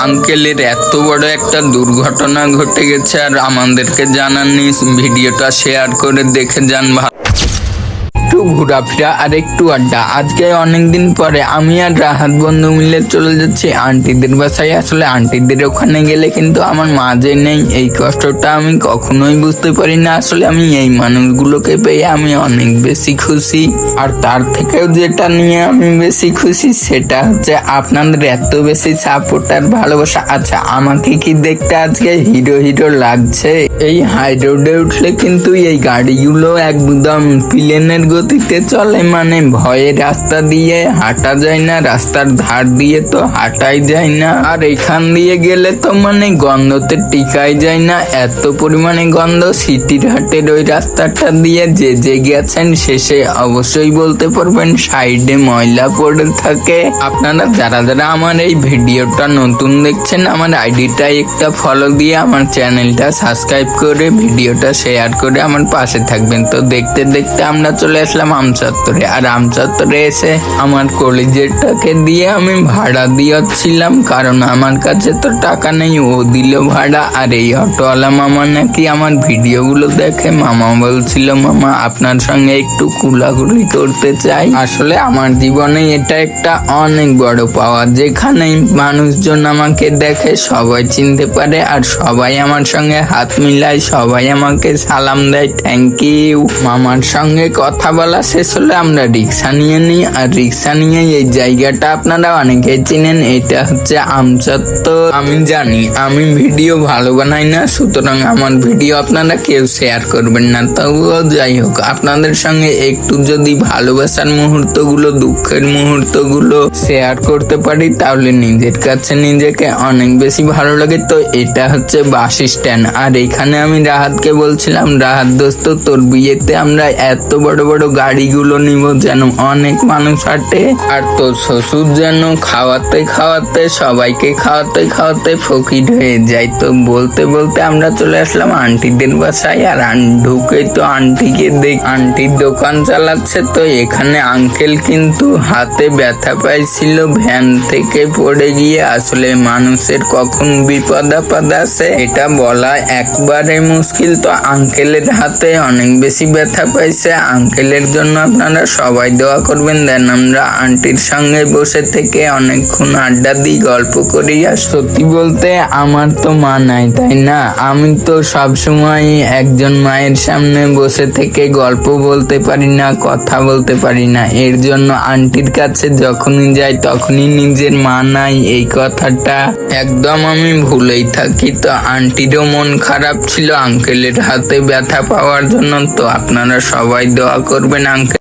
আঙ্কেলের এত বড় একটা দুর্ঘটনা ঘটে গেছে আর আমাদেরকে জানাননি ভিডিওটা শেয়ার করে দেখে যান ভালো একটু ঘোরাফেরা আর একটু আড্ডা। আজকে অনেকদিন পরে আমি আর রাহাত বন্ধু মিলে চলে যাচ্ছি আন্টিদের বাসায়। আসলে আন্টিদের ওখানে গেলে কিন্তু আমার মাঝে নেই। এই কষ্টটা আমি কখনোই বুঝতে পারি না। আসলে আমি এই মানুষগুলোকে পেয়ে আমি অনেক বেশি খুশি। আর তার থেকেও যেটা নিয়ে আমি বেশি খুশি সেটা হচ্ছে আপনাদের এত বেশি সাপোর্ট আর ভালোবাসা। আচ্ছা আমাকে কি দেখতে আজকে হিরো হিরো লাগছে? এই হাই রোডে উঠলে কিন্তু এই গাড়িগুলো একদম প্লেনের গতিতে চলে মানে ভয়ে রাস্তা দিয়ে হাঁটা যায় না, রাস্তার ধার দিয়ে তো হাঁটাই যায় না। আর এখান দিয়ে গেলে তো মানে গন্ধতে টিকাই যায় না, এত পরিমাণে গন্ধ সিটির হাটের ওই রাস্তাটা দিয়ে যে যে গেছেন শেষে অবশ্যই বলতে পারবেন সাইডে ময়লা পড়ে থাকে। আপনারা যারা যারা আমার এই ভিডিওটা নতুন দেখছেন, আমার আইডিটা একটা ফলো দিয়ে আমার চ্যানেলটা সাবস্ক্রাইব করে, ভিডিওটা শেয়ার করে আমার পাশে থাকবেন। তো দেখতে দেখতে আমরা চলে আসলাম আমচত্বরে আর আমচত্বরে এসে আমার কলেজেরটাকে দিয়ে আমি ভাড়া দিয়েছিলাম, কারণ আমার কাছে তো টাকা নেই, ও দিল ভাড়া। আর এই অটোওয়ালা মামা নাকি আমার ভিডিওগুলো দেখে মামা বলছিল, মামা, আপনার সঙ্গে একটু কুলাকুলি করতে চাই। আসলে আমার জীবনে এটা একটা অনেক বড় পাওয়া, যেখানে মানুষজন আমাকে দেখে সবাই চিনতে পারে, আর সবাই আমার সঙ্গে হাত মিলায়, সবাই আমাকে সালাম দেয় থ্যাংক ইউ মামার সঙ্গে কথা বলা শেষ হলে আমরা রিক্সা নিয়ে নিই, আর রিক্সা নিয়ে এই জায়গাটা আপনারা অনেকেই চিনেন, এটা হচ্ছে আমচত্বর আমি জানি, আমি ভিডিও ভালো বানাই না, সুতরাং আমার ভিডিও আপনারা কেউ শেয়ার করবেন না। তবুও যাই হোক, আপনাদের সঙ্গে একটু যদি ভালোবাসার মুহূর্তগুলো, দুঃখের মুহূর্তগুলো শেয়ার করতে পারি, তাহলে নিজের কাছে নিজেকে অনেক বেশি ভালো লাগে। তো এটা হচ্ছে বাস স্ট্যান্ড আর এখানে আমি রাহাতকে বলছিলাম, রাহাত দোস্ত, তোর বিয়েতে আমরা এত বড় বড় গাড়িগুলো নিব যেন অনেক মানুষ হাঁটে। আর তোর শ্বশুর যেন খাওয়াতে খাওয়াতে, সবাইকে খাওয়াতে খাওয়াতে ফকির হয়ে যায়। তো বলতে বলতে আমরা চলে আসলাম আন্টিদের বাসায়। আর ঢুকে তো আন্টিকে দেখ, আন্টির দোকান চালাচ্ছে। তো এখানে আঙ্কেল কিন্তু হাতে ব্যথা পাইছিল, ভ্যান থেকে পড়ে গিয়ে। আসলে মানুষের কখন বিপদ আপদ আসে, এটা বলা একবারে মুশকিল। তো আঙ্কেলের হাতে অনেক বেশি ব্যথা পাইছে। আঙ্কেলের জন্য আপনারা সবাই দোয়া করবেন। দেন আমরা আন্টির সঙ্গে বসে থেকে অনেকক্ষণ আড্ডা দিই, গল্প করি। আর সত্যি বলতে আমার তো মা নাই, তাই না? আমি তো সবসময় একজন মায়ের সামনে বসে থেকে গল্প বলতে পারি না, কথা বলতে পারি না। এর জন্য আন্টির কাছে যখনই যাই, তখনই নিজের মা নাই। এই কথাটা একদম আমি ভুলেই থাকি। তো আন্টিরও মন খারাপ ছিল আঙ্কেলের হাতে ব্যথা পাওয়ার জন্য। তো আপনারা সবাই দোয়া করবেন আঙ্কেল